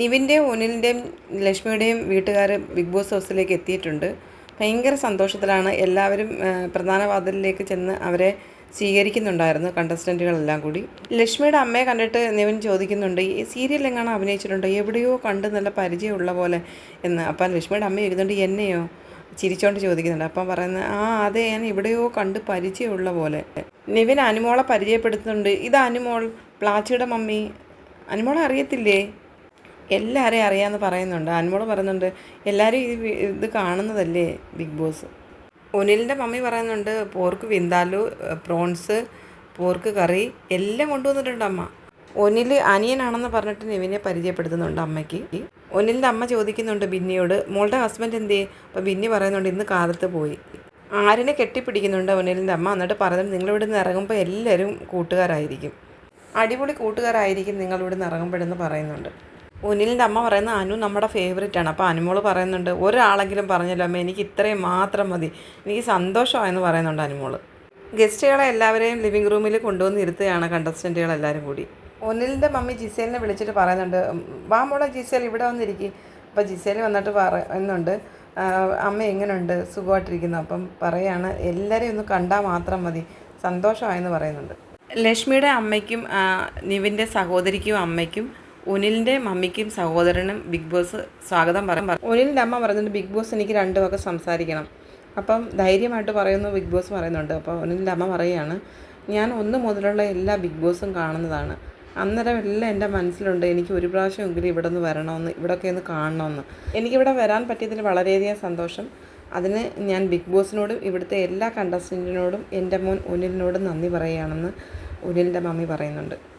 നിവിന്റെയും ഒനിലിന്റെയും ലക്ഷ്മിയുടെയും വീട്ടുകാർ big boss ഹൗസിലേക്ക് എത്തിയിട്ടുണ്ട്. ഭയങ്കര സന്തോഷത്തിലാണ് എല്ലാവരും പ്രധാന വാതിലിലേക്ക് ചെന്ന് അവരെ സ്വീകരിക്കുന്നുണ്ടായിരുന്നു കണ്ടസ്റ്റന്റുകളെല്ലാം കൂടി. ലക്ഷ്മിയുടെ അമ്മയെ കണ്ടിട്ട് നിവിൻ ചോദിക്കുന്നുണ്ട് ഈ സീരിയൽ എങ്ങാനും അഭിനയിച്ചിട്ടുണ്ട്? എവിടെയോ കണ്ട് നല്ല പരിചയമുള്ള പോലെ എന്ന്. അപ്പം ലക്ഷ്മിയുടെ അമ്മ ചോദിക്കുന്നുണ്ട് എന്നെയോ? ചിരിച്ചോണ്ട് ചോദിക്കുന്നുണ്ട്. അപ്പം പറയുന്നത് ആ അതെ ഞാൻ എവിടെയോ കണ്ട് പരിചയമുള്ള പോലെ. നിവിൻ അനുമോളെ പരിചയപ്പെടുത്തുന്നുണ്ട് ഇത് അനുമോൾ പ്ലാച്ചിയുടെ മമ്മി. അനുമോളെ അറിയത്തില്ലേ? എല്ലാവരെയും അറിയാമെന്ന് പറയുന്നുണ്ട്. അനുമോൾ പറയുന്നുണ്ട് എല്ലാവരും ഇത് ഇത് കാണുന്നതല്ലേ ബിഗ് ബോസ്? ഒനിലിന്റെ മമ്മി പറയുന്നുണ്ട് pork vindaloo prawns pork curry എല്ലാം കൊണ്ടുവന്നിട്ടുണ്ട് അമ്മ. ഒനിൽ അനിയനാണെന്ന് പറഞ്ഞിട്ട് നിവിനെ പരിചയപ്പെടുത്തുന്നുണ്ട് അമ്മയ്ക്ക്. ഒനിലിന്റെ അമ്മ ചോദിക്കുന്നുണ്ട് ബിന്നിയോട് മോളുടെ ഹസ്ബൻഡ് എന്തേ അപ്പോൾ ബിന്നി പറയുന്നുണ്ട് ഇന്ന് കാലത്ത് പോയി. ആരിനെ കെട്ടിപ്പിടിക്കുന്നുണ്ട് ഒനിലിന്റെ അമ്മ. എന്നിട്ട് പറയുന്നുണ്ട് നിങ്ങളിവിടെ നിന്ന് ഇറങ്ങുമ്പോൾ എല്ലാവരും കൂട്ടുകാരായിരിക്കും. അടിപൊളി കൂട്ടുകാരായിരിക്കും നിങ്ങൾ ഇവിടെ നിന്ന് ഇറങ്ങുമ്പോഴെന്ന് പറയുന്നുണ്ട്. ഒനിലിന്റെ അമ്മ പറയുന്ന അനു നമ്മുടെ ഫേവറേറ്റ് ആണ്. അപ്പോൾ അനുമോൾ പറയുന്നുണ്ട് ഒരാളെങ്കിലും പറഞ്ഞല്ലോ അമ്മ എനിക്ക് ഇത്രയും മാത്രം മതി. എനിക്ക് സന്തോഷമായെന്ന് പറയുന്നുണ്ട് അനുമോൾ. ഗസ്റ്റുകളെ എല്ലാവരെയും ലിവിങ് റൂമിൽ കൊണ്ടുവന്ന് ഇരുത്തുകയാണ് കണ്ടസ്റ്റന്റുകൾ എല്ലാവരും കൂടി. ഒനിലിന്റെ മമ്മി ജിസേലിനെ വിളിച്ചിട്ട് പറയുന്നുണ്ട് വാ മോളെ ജിസേൽ ഇവിടെ വന്നിരിക്കും. അപ്പോൾ ജിസേൽ വന്നിട്ട് പറയുന്നുണ്ട് "ആ, അമ്മ എങ്ങനെയുണ്ട് സുഖമായിട്ടിരിക്കുന്നു. അപ്പം പറയാണ് എല്ലാവരെയും ഒന്ന് കണ്ടാൽ മാത്രം മതി. സന്തോഷമായെന്ന് പറയുന്നുണ്ട്. ലക്ഷ്മിയുടെ അമ്മയ്ക്കും നിവിന്റെ സഹോദരിക്കും അമ്മയ്ക്കും ഒനിലിന്റെ മമ്മിക്കും സഹോദരനും ബിഗ് ബോസ് സ്വാഗതം പറഞ്ഞു ഒനിലിന്റെ അമ്മ പറയുന്നുണ്ട് ബിഗ് ബോസ് എനിക്ക് രണ്ടു വക സംസാരിക്കണം. അപ്പം ധൈര്യമായിട്ട് പറയുന്നു ബിഗ് ബോസ് പറയുന്നുണ്ട്. അപ്പോൾ ഒനിലിന്റെ അമ്മ പറയുകയാണ് ഞാൻ ഒന്ന് മുതലുള്ള എല്ലാ ബിഗ് ബോസും കാണുന്നതാണ്. അന്നേരം എല്ലാം എന്റെ മനസ്സിലുണ്ട് എനിക്ക് ഒരു പ്രാവശ്യമെങ്കിലും ഇവിടെ നിന്ന് വരണമെന്ന് ഇവിടെയൊക്കെ ഒന്ന് കാണണമെന്ന്. എനിക്കിവിടെ വരാൻ പറ്റിയതിൽ വളരെയധികം സന്തോഷം. അതിന് ഞാൻ ബിഗ് ബോസിനോടും ഇവിടുത്തെ എല്ലാ കണ്ടസ്റ്റന്റിനോടും എന്റെ മോൻ ഒനിലിനോടും നന്ദി പറയുകയാണെന്ന് ഒനിലിന്റെ മമ്മി പറയുന്നുണ്ട്.